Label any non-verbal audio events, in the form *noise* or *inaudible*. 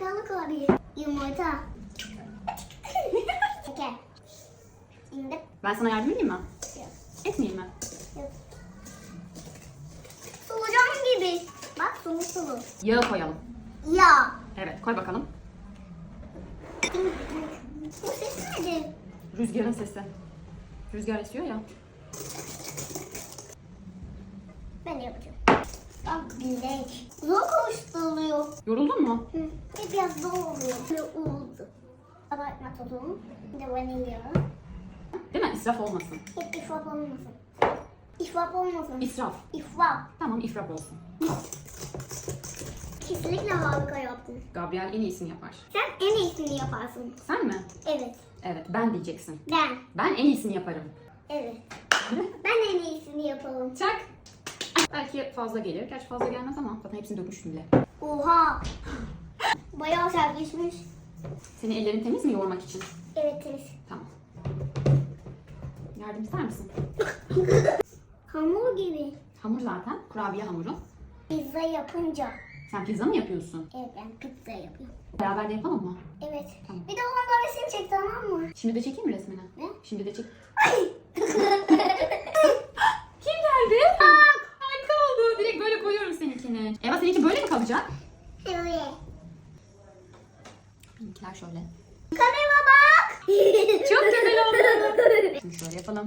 Çakalı koyayım. Yumurta. *laughs* Şeker. Şimdi Ben sana yardım edeyim mi? yok. Etmeyeyim mi? yok. Solucan gibi. Bak sulu sulu. Yağı koyalım. Ya. Evet koy bakalım. Bu ses nedir? Rüzgarın sesi. Rüzgar esiyor ya. Ben yapacağım. Bak bilek. Zor koşturuluyor. Yoruldun mu? Hı. Biraz zor oluyor. Böyle oldu. Abartma tozu. Bir de vanilya. Değil mi? İsraf olmasın. Hep ifrap olmasın. İfrap olmasın. İsraf. İfrap. Tamam ifraf olsun. Kesinlikle harika yaptın. Gabriel en iyisini yapar. Sen en iyisini yaparsın. Sen mi? Evet. Evet ben diyeceksin. Ben. Ben en iyisini yaparım. Evet. Ben en iyisini yapalım. Çak. Belki fazla gelir. Gerçi fazla gelmez ama zaten hepsini dökmüştüm bile. Oha. Bayağı sertleşmiş. Senin ellerin temiz mi yoğurmak için? Evet temiz. Tamam. Yardım ister misin? Hamur gibi. Hamur zaten. Kurabiye hamuru. Pizza yapınca. Sen pizza mı yapıyorsun? Evet ben pizza yapıyorum. Beraber de yapalım mı? Evet. Tamam. Bir de onunla resim çek tamam mı? Şimdi de çekeyim mi resmini? Ne? Şimdi de çek. Ay. Kim geldi? Harika oldu. Direkt böyle koyuyorum seninki böyle mi kalacak? Benimkiler şöyle. Kamera bak. Çok güzel oldu. Şimdi şöyle yapalım.